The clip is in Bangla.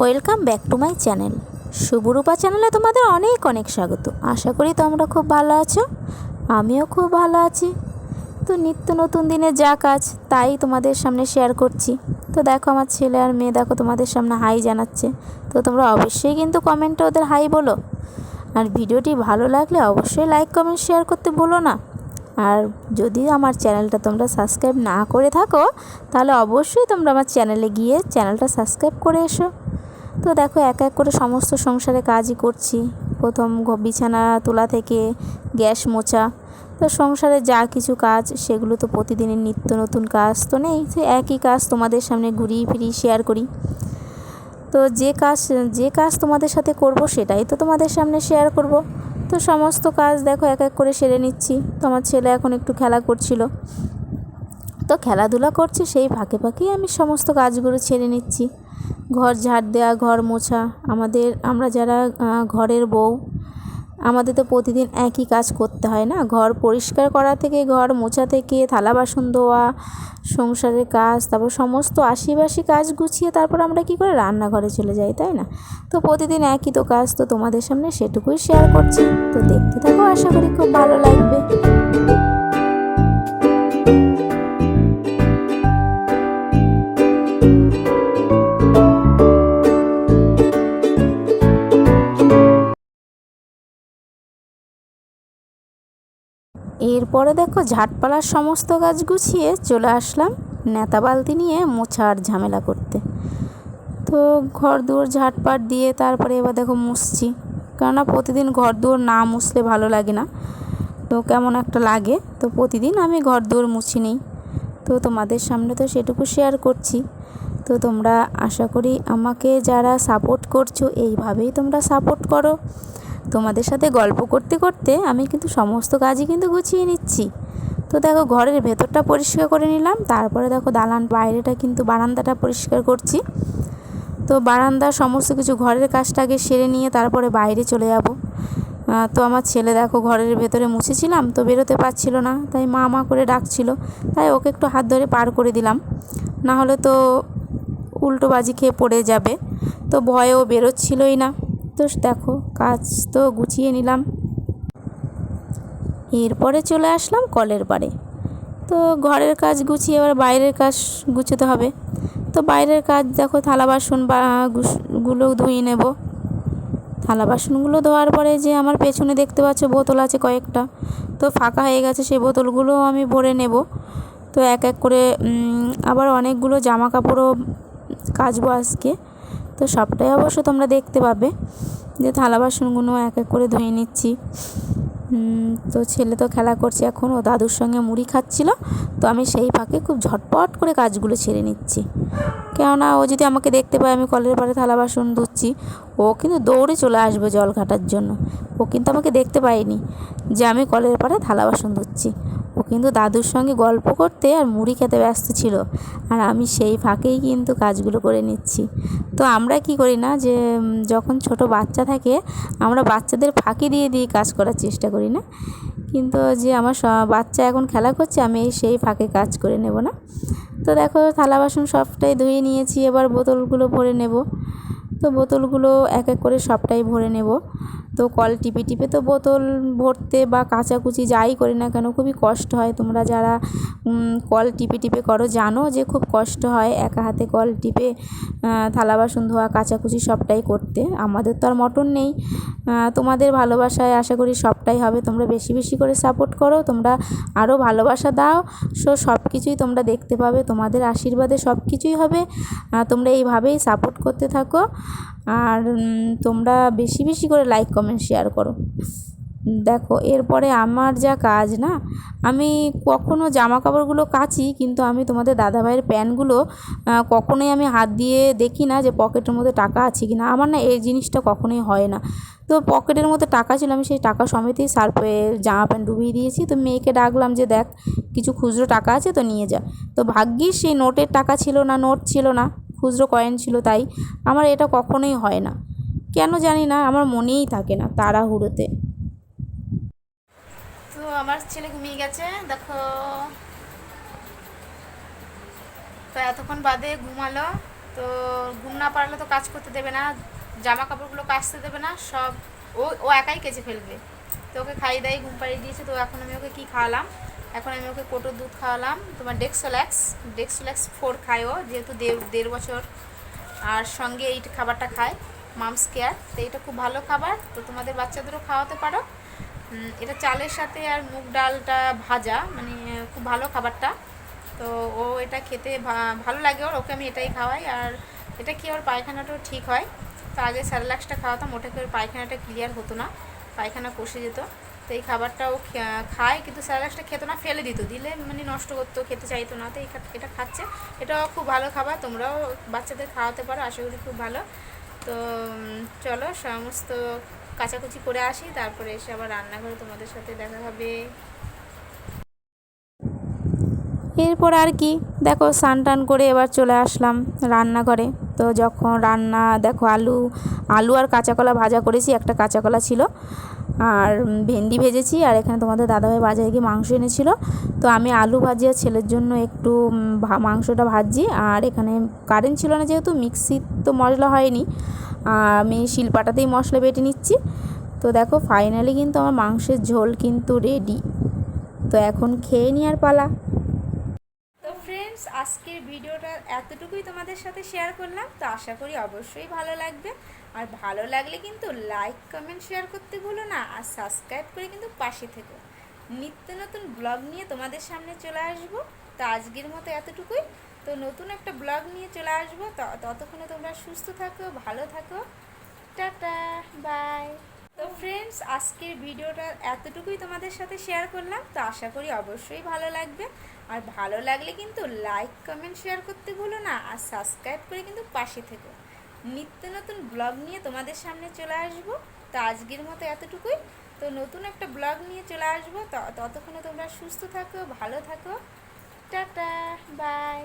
Welcome back to my channel. Shuvrupa চ্যানেলে তোমাদের অনেক অনেক স্বাগত। আশা করি তোমরা খুব ভালো আছো, আমিও খুব ভালো আছি। তো নিত্য নতুন দিনে যা কাজ, তাই তোমাদের সামনে শেয়ার করছি। তো দেখো আমার ছেলে আর মেয়ে, দেখো তোমাদের সামনে হাই জানাচ্ছে। তো তোমরা অবশ্যই কিন্তু কমেন্টে ওদের হাই বলো। আর ভিডিওটি ভালো লাগলে অবশ্যই লাইক কমেন্ট শেয়ার করতে ভুলো না। আর যদি আমার চ্যানেলটা তোমরা সাবস্ক্রাইব না করে থাকো, তাহলে অবশ্যই তোমরা আমার চ্যানেলে গিয়ে চ্যানেলটা সাবস্ক্রাইব করে এসো। তো দেখো, এক এক করে সমস্ত সংসারে কাজই করছি। প্রথম বিছানা তোলা থেকে গ্যাস মোছা। তো সংসারে যা কিছু কাজ, সেগুলো তো প্রতিদিনের নিত্য নতুন কাজ তো নেই। সে একই কাজ তোমাদের সামনে ঘুরিয়ে ফিরিয়ে শেয়ার করি। তো যে কাজ যে কাজ তোমাদের সাথে করব, সেটাই তো তোমাদের সামনে শেয়ার করব। তো সমস্ত কাজ দেখো, এক এক করে সেরে নিচ্ছি। তো আমার ছেলে এখন একটু খেলা করছিল। তো খেলাধুলা করছে, সেই ফাঁকে ফাঁকেই আমি সমস্ত কাজগুলো ছেড়ে নিচ্ছি। ঘর ঝাড় দেওয়া ঘর মোছা। আমাদের, আমরা যারা ঘরের বউ, আমাদের তো প্রতিদিন একই কাজ করতে হয় না? ঘর পরিষ্কার করা থেকে, ঘর মোছা থেকে, থালা বাসন ধোয়া, সংসারের কাজ, তারপর সমস্ত আশিবাসি কাজ গুছিয়ে তারপর আমরা কি করে রান্নাঘরে চলে যাই, তাই না? তো প্রতিদিন একই তো কাজ, তো তোমাদের সামনে সেটুকুই শেয়ার করছি। তো দেখতে থাকো, আশা করি খুব ভালো লাগবে। এরপরে দেখো ঝাটপালার সমস্ত গাছ গুছিয়ে চলে আসলাম নেতা বালতি নিয়ে মোছার ঝামেলা করতে। তো ঘর দুয়ার ঝাটপাট দিয়ে তারপরে এবার দেখো মুছছি। কেননা প্রতিদিন ঘর দুয়ার না মুছলে ভালো লাগে না। তো কেমন একটা লাগে। তো প্রতিদিন আমি ঘর দুয়ার মুছি নিই। তো তোমাদের সামনে তো সেটুকু শেয়ার করছি। তো তোমরা আশা করি আমাকে যারা সাপোর্ট করছ, এইভাবেই তোমরা সাপোর্ট করো। তোমাদের সাথে গল্প করতে করতে আমি কিন্তু সমস্ত কাজই কিন্তু গুছিয়ে নিচ্ছি। তো দেখো ঘরের ভেতরটা পরিষ্কার করে নিলাম, তারপরে দেখো দালান বাইরেটা কিন্তু বারান্দাটা পরিষ্কার করছি। তো বারান্দার সমস্ত কিছু ঘরের কাজটা আগে সেরে নিয়ে তারপরে বাইরে চলে যাব। তো আমার ছেলে দেখো ঘরের ভেতরে মুছেছিলাম, তো বেরোতে পারছিল না, তাই মা মা করে ডাকছিল, তাই ওকে একটু হাত ধরে পার করে দিলাম। না হলে তো উল্টো বাজি খেয়ে পড়ে যাবে, তো ভয়েও বেরোচ্ছিলই না। তো দেখো, কাজ তো গুছিয়ে নিলাম। এরপরে চলে আসলাম কলের পাড়ে তো ঘরের কাজ গুছিয়ে, এবার বাইরের কাজ গুছোতে হবে। তো বাইরের কাজ, দেখো, থালা বাসন বা গুলো ধুয়ে নেব। থালা বাসনগুলো ধোয়ার পরে যে আমার পেছনে দেখতে পাচ্ছ বোতল আছে কয়েকটা। তো ফাঁকা হয়ে গেছে সেই বোতলগুলো আমি ভরে নেব। তো এক এক করে আবার অনেকগুলো জামা কাপড়ও কাচবো আজকে। তো সবটাই অবশ্য তোমরা দেখতে পাবে। যে থালা বাসনগুলো এক এক করে ধুয়ে নিচ্ছি। তো ছেলে তো খেলা করছে এখন, ও দাদুর সঙ্গে মুড়ি খাচ্ছিল। তো আমি সেই ফাঁকে খুব ঝটপট করে কাজগুলো ছেড়ে নিচ্ছি। কেননা ও যদি আমাকে দেখতে পায়, আমি কলের পাড়ে থালা বাসন ধুচ্ছি, ও কিন্তু দৌড়ে চলে আসবে জল ঘাটার জন্য। ও কিন্তু আমাকে দেখতে পায়নি যে আমি কলের পাড়ে থালা বাসন ধুচ্ছি। ও কিন্তু দাদুর সঙ্গে গল্প করতে আর মুড়ি খেতে ব্যস্ত ছিল। আর আমি সেই ফাঁকেই কিন্তু কাজগুলো করে নিচ্ছি। তো আমরা কি করি না যে যখন ছোট বাচ্চা থাকে, আমরা বাচ্চাদের ফাঁকি দিয়ে দিয়ে কাজ করার চেষ্টা করি না। কিন্তু যে আমার বাচ্চা এখন খেলা করছে, আমি সেই ফাঁকে কাজ করে নেব না। তো দেখো, থালা বাসন সবটাই ধুয়ে নিয়েছি, এবার বোতলগুলো ভরে নেব। তো বোতলগুলো এক এক করে সবটাই ভরে নেব। তো কল টিপে টিপে তো বোতল ভরতে বা কাচাকুচি যাই করি না কেন, খুবই কষ্ট হয়। তোমরা যারা কল টিপে টিপে করো জানো যে খুব কষ্ট হয় একা হাতে কল টিপে থালা বাসন ধোয়া, কাচাকুচি সবটাই করতে। আমাদের তো আর মটন নেই। তোমাদের ভালোবাসায় আশা করি সবটাই হবে। তোমরা বেশি বেশি করে সাপোর্ট করো, তোমরা আরও ভালোবাসা দাও। সো সব কিছুই তোমরা দেখতে পাবে, তোমাদের আশীর্বাদে সব কিছুই হবে তোমরা এইভাবেই সাপোর্ট করতে থাকো। আর তোমরা বেশি বেশি করে লাইক কমেন্ট শেয়ার করো। দেখো, এরপরে আমার যা কাজ না, আমি কখনো জামা কাপড়গুলো কাচি, কিন্তু আমি তোমাদের দাদাভাইয়ের প্যান্টগুলো কখনোই আমি হাত দিয়ে দেখি না যে পকেটের মধ্যে টাকা আছে কি না আমার না এই জিনিসটা কখনোই হয় না। তো পকেটের মধ্যে টাকা ছিল, আমি সেই টাকা সমেতেই সার্ফে জামা প্যান্ট ডুবিয়ে দিয়েছি। তো মেয়েকে ডাকলাম যে, দেখ, কিছু খুচরো টাকা আছে তো নিয়ে যা। তো ভাগ্যিস সেই নোটের টাকা ছিল না নোট ছিল না। খুচরো কয়েন ছিল তাই আমার এটা কখনোই হয় না। কেন জানি না, আমার মনেই থাকে না তাড়াহুড়োতে। তো আমার ছেলে ঘুমিয়ে গেছে, দেখো। তো এতক্ষণ বাদে ঘুমালো, তো ঘুম না পারলে তো কাজ করতে দেবে না জামা কাপড়গুলো কাচতে দেবে না, সব ও ও একাই কেচে ফেলবে। তো ওকে খাইয়ে দাই ঘুম পাড়িয়ে দিয়েছে, তো এখন আমি ওকে কী খাওয়ালাম? এখন আমি ওকে কোটোর দুধ খাওয়ালাম। তোমার ডেক্সোল্যাক্স ডেক্সোল্যাক্স ফোর খায় ও যেহেতু দেড় বছর। আর সঙ্গে এই খাবারটা খায় মামস কেয়ার তো এটা খুব ভালো খাবার, তো তোমাদের বাচ্চাদেরও খাওয়াতে পারো। এটা চালের সাথে আর মুগ ডালটা ভাজা মানে খুব ভালো খাবারটা। তো ও এটা খেতে ভালো লাগে ওর, ওকে আমি এটাই খাওয়াই। আর এটা খেয়ে ওর পায়খানাটাও ঠিক হয়। তো আগে স্যারেলাক্সটা খাওয়াতাম ওটা খেয়ে ওর পায়খানাটা ক্লিয়ার হতো না, পায়খানা কষে যেত। তো এই খাবারটাও খায়, কিন্তু স্যারেলাক্সটা খেতো না, ফেলে দিত। দিলে মানে নষ্ট করতো, খেতে চাইতো না, তো এটা খাচ্ছে। এটাও খুব ভালো খাবার, তোমরাও বাচ্চাদের খাওয়াতে পারো, আশা করি খুব ভালো। তো চলো সমস্ত কাচাকুচি করে আসি, তারপরে এসে আবার রান্নাঘরে তোমাদের সাথে দেখা হবে। এরপর আর কি, দেখো স্নান টান করে এবার চলে আসলাম রান্নাঘরে। তো যখন রান্না, দেখো আলু আলু আর কাঁচাকলা ভাজা করেছি, একটা কাঁচাকলা ছিল। আর ভেন্ডি ভেজেছি, আর এখানে তোমাদের দাদাভাই বাজারে গিয়ে মাংস এনেছিল। তো আমি আলু ভাজিয়ে ছেলের জন্য একটু মাংসটা ভাজছি আর এখানে কারেন্ট ছিল না যেহেতু মিক্সির তো মশলা হয়নি। আর আমি শিলপাটাতেই মশলা বেটে নিচ্ছি। তো দেখো ফাইনালি কিন্তু আমার মাংসের ঝোল কিন্তু রেডি তো এখন খেয়ে নেওয়ার পালা। তো ফ্রেন্ডস আজকের ভিডিওটা এতটুকুই তোমাদের সাথে শেয়ার করলাম। তো আশা করি অবশ্যই ভালো লাগবে। আর ভালো লাগলে কিন্তু লাইক কমেন্ট শেয়ার করতে ভুলো না। আর সাবস্ক্রাইব করে কিন্তু পাশে থেকো। নিত্য নতুন ব্লগ নিয়ে তোমাদের সামনে চলে আসব। তো আজকের মতো এতটুকুই। তো নতুন একটা ব্লগ নিয়ে চলে আসব। ততক্ষণে তোমরা সুস্থ থাকো, ভালো থাকো। টাটা বাই তো ফ্রেন্ডস আজকের ভিডিওটা এতটুকুই তোমাদের সাথে শেয়ার করলাম। তো আশা করি অবশ্যই ভালো লাগবে। আর ভালো লাগলে কিন্তু লাইক কমেন্ট শেয়ার করতে ভুলো না। আর সাবস্ক্রাইব করে কিন্তু পাশে থেকো। নিত্য নতুন ব্লগ নিয়ে তোমাদের সামনে চলে আসব। তো আজকের মতো এতটুকুই। তো নতুন একটা ব্লগ নিয়ে চলে আসব। ততক্ষণে তোমরা সুস্থ থাকো, ভালো থাকো। Tata bye